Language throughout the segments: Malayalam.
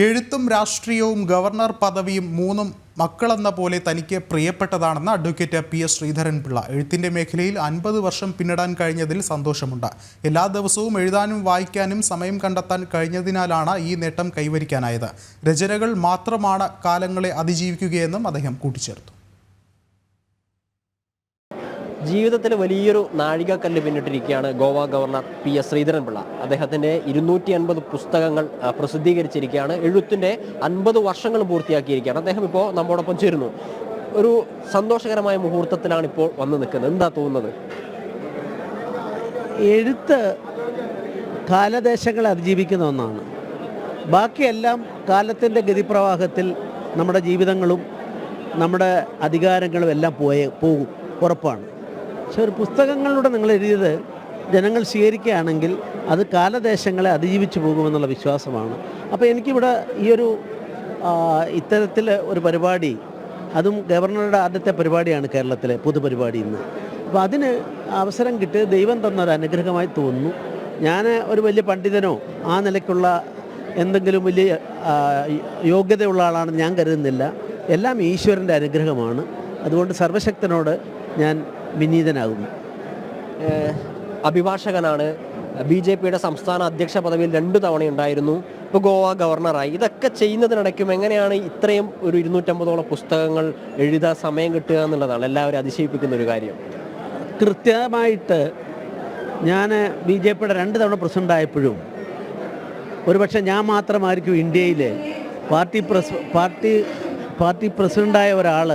എഴുത്തും രാഷ്ട്രീയവും ഗവർണർ പദവിയും മൂന്നും മക്കളെന്ന പോലെ തനിക്ക് പ്രിയപ്പെട്ടതാണെന്ന് അഡ്വക്കേറ്റ് പി എസ് ശ്രീധരൻപിള്ള. എഴുത്തിന്റെ മേഖലയിൽ അൻപത് വർഷം പിന്നിടാൻ കഴിഞ്ഞതിൽ സന്തോഷമുണ്ട്. എല്ലാ ദിവസവും എഴുതാനും വായിക്കാനും സമയം കണ്ടെത്താൻ കഴിഞ്ഞതിനാലാണ് ഈ നേട്ടം കൈവരിക്കാനായത്. രചനകൾ മാത്രമാണ് കാലങ്ങളെ അതിജീവിക്കുകയെന്നും അദ്ദേഹം കൂട്ടിച്ചേർത്തു. ജീവിതത്തിൽ വലിയൊരു നാഴികക്കല്ല് പിന്നിട്ടിരിക്കുകയാണ് Goa governor P S Sreedharan Pillai. അദ്ദേഹത്തിന്റെ ഇരുന്നൂറ്റി അൻപത് പുസ്തകങ്ങൾ പ്രസിദ്ധീകരിച്ചിരിക്കുകയാണ്. എഴുത്തിന്റെ അൻപത് വർഷങ്ങൾ പൂർത്തിയാക്കിയിരിക്കുകയാണ്. അദ്ദേഹം ഇപ്പോൾ നമ്മോടൊപ്പം ചേരുന്നു. ഒരു സന്തോഷകരമായ മുഹൂർത്തത്തിലാണ് ഇപ്പോൾ വന്ന് നിൽക്കുന്നത്. എന്താ തോന്നുന്നത്? എഴുത്ത് കാലദേശങ്ങളെ അതിജീവിക്കുന്ന ഒന്നാണ്. ബാക്കിയെല്ലാം കാലത്തിന്റെ ഗതിപ്രവാഹത്തിൽ നമ്മുടെ ജീവിതങ്ങളും നമ്മുടെ അധികാരങ്ങളും എല്ലാം പോയ പോകും ഉറപ്പാണ്. പക്ഷെ ഒരു പുസ്തകങ്ങളിലൂടെ നിങ്ങൾ എഴുതിയത് ജനങ്ങൾ സ്വീകരിക്കുകയാണെങ്കിൽ അത് കാലദേശങ്ങളെ അതിജീവിച്ചു പോകുമെന്നുള്ള വിശ്വാസമാണ്. അപ്പോൾ എനിക്കിവിടെ ഈ ഒരു ഇത്തരത്തിൽ ഒരു പരിപാടി അതും ഗവർണറുടെ ആദ്യത്തെ പരിപാടിയാണ് കേരളത്തിലെ പൊതുപരിപാടി ഇന്ന്. അപ്പോൾ അതിന് അവസരം കിട്ടിയത് ദൈവം തന്ന ഒരു അനുഗ്രഹമായി തോന്നുന്നു. ഞാൻ ഒരു വലിയ പണ്ഡിതനോ ആ നിലയ്ക്കുള്ള എന്തെങ്കിലും വലിയ യോഗ്യതയുള്ള ആളാണെന്ന് ഞാൻ കരുതുന്നില്ല. എല്ലാം ഈശ്വരന്റെ അനുഗ്രഹമാണ്. അതുകൊണ്ട് സർവശക്തനോട് ഞാൻ വിനീതനാകുന്നു. അഭിഭാഷകനാണ് ബി ജെ പിയുടെ സംസ്ഥാന അധ്യക്ഷ പദവിയിൽ രണ്ടു തവണ ഉണ്ടായിരുന്നു. ഇപ്പോൾ ഗോവ ഗവർണറായി. ഇതൊക്കെ ചെയ്യുന്നതിനിടയ്ക്കും എങ്ങനെയാണ് ഇത്രയും ഒരു ഇരുന്നൂറ്റമ്പതോളം പുസ്തകങ്ങൾ എഴുതാൻ സമയം കിട്ടുക എന്നുള്ളതാണ് എല്ലാവരും അതിശയിപ്പിക്കുന്ന ഒരു കാര്യം. കൃത്യമായിട്ട് ഞാൻ ബി ജെ പിയുടെ രണ്ട് തവണ പ്രസിഡന്റ് ആയപ്പോഴും ഒരുപക്ഷെ ഞാൻ മാത്രമായിരിക്കും ഇന്ത്യയിൽ പാർട്ടി പ്രസ് പാർട്ടി പാർട്ടി പ്രസിഡന്റായ ഒരാൾ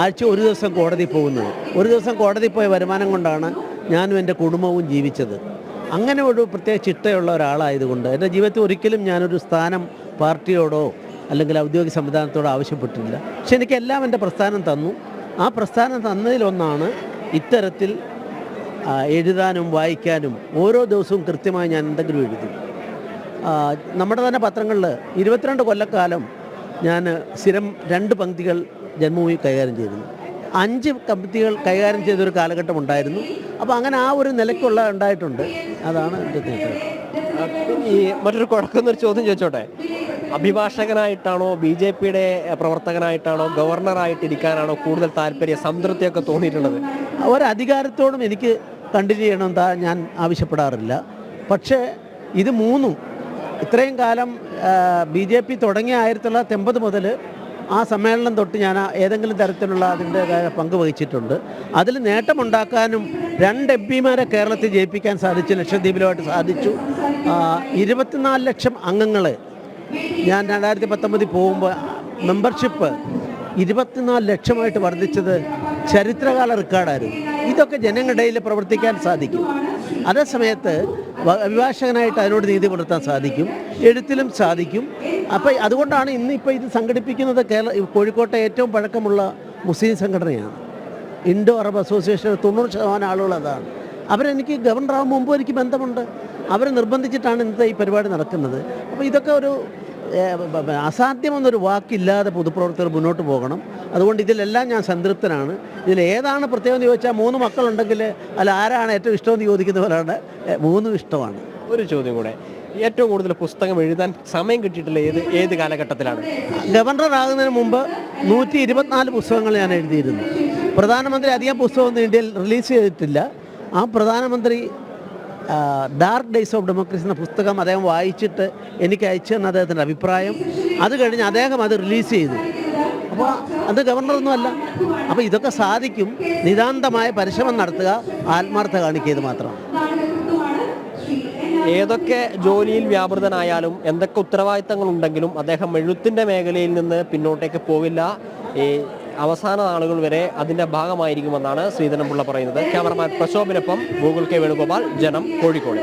ആഴ്ച ഒരു ദിവസം കോടതി പോകുന്നത്. ഒരു ദിവസം കോടതി പോയ വരുമാനം കൊണ്ടാണ് ഞാനും എന്റെ കുടുംബവും ജീവിച്ചത്. അങ്ങനെ ഒരു പ്രത്യേക ചിട്ടയുള്ള ഒരാളായതുകൊണ്ട് എന്റെ ജീവിതത്തിൽ ഒരിക്കലും ഞാനൊരു സ്ഥാനം പാർട്ടിയോടോ അല്ലെങ്കിൽ ഔദ്യോഗിക സംവിധാനത്തോടോ ആവശ്യപ്പെട്ടില്ല പക്ഷെ എനിക്ക് എല്ലാം എന്റെ പ്രസ്ഥാനം തന്നു. ആ പ്രസ്ഥാനം തന്നതിലൊന്നാണ് ഇത്തരത്തിൽ എഴുതാനും വായിക്കാനും ഓരോ ദിവസവും കൃത്യമായി ഞാൻ എന്തെങ്കിലും എഴുതി. നമ്മുടെ തന്നെ പത്രങ്ങളിൽ ഇരുപത്തിരണ്ട് കൊല്ലക്കാലം ഞാൻ സ്ഥിരം രണ്ട് പങ്ക്തികൾ ജന്മഭൂമി കൈകാര്യം ചെയ്തിരുന്നു. അഞ്ച് കമ്പിത്തികൾ കൈകാര്യം ചെയ്തൊരു കാലഘട്ടം ഉണ്ടായിരുന്നു. അപ്പോൾ അങ്ങനെ ആ ഒരു നിലയ്ക്കുള്ള ഉണ്ടായിട്ടുണ്ട്. അതാണ് എന്റെ നേട്ടം ഈ മറ്റൊരു കുഴക്കുന്നൊരു ചോദ്യം ചോദിച്ചോട്ടെ? അഭിഭാഷകനായിട്ടാണോ ബി ജെ പിയുടെ പ്രവർത്തകനായിട്ടാണോ ഗവർണറായിട്ടിരിക്കാനാണോ കൂടുതൽ താല്പര്യം സംതൃപ്തിയൊക്കെ തോന്നിയിട്ടുള്ളത്? ഒരധികാരത്തോടും എനിക്ക് കണ്ടിന്യൂ ചെയ്യണം താ ഞാൻ ആവശ്യപ്പെടാറില്ല. പക്ഷേ ഇത് മൂന്നും ഇത്രയും കാലം ബി ജെ പി തുടങ്ങിയ ആയിരത്തി തൊള്ളായിരത്തി എൺപത് മുതൽ ആ സമ്മേളനം തൊട്ട് ഞാൻ ഏതെങ്കിലും തരത്തിലുള്ള അതിന്റെതായ പങ്ക് വഹിച്ചിട്ടുണ്ട്. അതിൽ നേട്ടമുണ്ടാക്കാനും രണ്ട് എം പിമാരെ കേരളത്തിൽ ജയിപ്പിക്കാൻ സാധിച്ചു ലക്ഷദ്വീപിലുമായിട്ട് സാധിച്ചു. ഇരുപത്തിനാല് ലക്ഷം അംഗങ്ങളെ ഞാൻ രണ്ടായിരത്തി പത്തൊമ്പതിൽ പോകുമ്പോൾ മെമ്പർഷിപ്പ് ഇരുപത്തിനാല് ലക്ഷമായിട്ട് വർദ്ധിച്ചത് ചരിത്രകാല റെക്കോർഡായിരുന്നു. ഇതൊക്കെ ജനങ്ങളിടയിൽ പ്രവർത്തിക്കാൻ സാധിക്കും. അതേസമയത്ത് അഭിഭാഷകനായിട്ട് അതിനോട് നീതി പുലർത്താൻ സാധിക്കും. എഴുത്തിലും സാധിക്കും. അപ്പോൾ അതുകൊണ്ടാണ് ഇന്നിപ്പോൾ ഇത് സംഘടിപ്പിക്കുന്നത് കേരള കോഴിക്കോട്ടെ ഏറ്റവും പഴക്കമുള്ള മുസ്ലിം സംഘടനയാണ്. ഇൻഡോ അറബ് അസോസിയേഷൻ തൊണ്ണൂറ് ശതമാനം ആളുകൾ അതാണ്. അവരെനിക്ക് ഗവർണറാകും മുമ്പ് എനിക്ക് ബന്ധമുണ്ട്. അവരെ നിർബന്ധിച്ചിട്ടാണ് ഇന്നത്തെ ഈ പരിപാടി നടക്കുന്നത്. അപ്പോൾ ഇതൊക്കെ ഒരു അസാധ്യമെന്നൊരു വാക്കില്ലാതെ പൊതുപ്രവർത്തകർ മുന്നോട്ട് പോകണം. അതുകൊണ്ട് ഇതിലെല്ലാം ഞാൻ സംതൃപ്തനാണ്. ഇതിൽ ഏതാണ് പ്രത്യേകം എന്ന് ചോദിച്ചാൽ മൂന്ന് മക്കളുണ്ടെങ്കിൽ അല്ല ആരാണ് ഏറ്റവും ഇഷ്ടമെന്ന് ചോദിക്കുന്നവരാണ് പോലെയാണ് മൂന്നും ഇഷ്ടമാണ്. ഒരു ചോദ്യം കൂടെ. ഏറ്റവും കൂടുതൽ പുസ്തകം എഴുതാൻ സമയം കിട്ടിയിട്ടില്ല ഏത് ഏത് കാലഘട്ടത്തിലാണ്? ഗവർണർ ഗവർണറാകുന്നതിന് മുമ്പ് നൂറ്റി ഇരുപത്തിനാല് പുസ്തകങ്ങൾ ഞാൻ എഴുതിയിരുന്നു. പ്രധാനമന്ത്രി അധികം പുസ്തകമൊന്നും ഇന്ത്യയിൽ റിലീസ് ചെയ്തിട്ടില്ല. ആ പ്രധാനമന്ത്രി ഡാർക്ക് ഡേയ്സ് ഓഫ് ഡെമോക്രസി എന്ന പുസ്തകം അദ്ദേഹം വായിച്ചിട്ട് എനിക്ക് അയച്ചു തന്ന അദ്ദേഹത്തിന്റെ അഭിപ്രായം. അത് കഴിഞ്ഞ് അദ്ദേഹം അത് റിലീസ് ചെയ്തു. അപ്പോൾ അത് ഗവർണറൊന്നുമല്ല. അപ്പോൾ ഇതൊക്കെ സാധിക്കും. നിതാന്തമായ പരിശ്രമം നടത്തുക ആത്മാർത്ഥ കാണിക്കുക മാത്രമാണ്. ഏതൊക്കെ ജോലിയിൽ വ്യാപൃതനായാലും എന്തൊക്കെ ഉത്തരവാദിത്തങ്ങൾ ഉണ്ടെങ്കിലും അദ്ദേഹം എഴുത്തിന്റെ മേഖലയിൽ നിന്ന് പിന്നോട്ടേക്ക് പോവില്ല. ഈ അവസാന നാളുകൾ വരെ അതിന്റെ ഭാഗമായിരിക്കുമെന്നാണ് ശ്രീധരൻപിള്ള പറയുന്നത്. ക്യാമറമാൻ പ്രശോഭിനൊപ്പം ഗൂഗിൾ കെ വേണുഗോപാൽ ജനം കോഴിക്കോട്.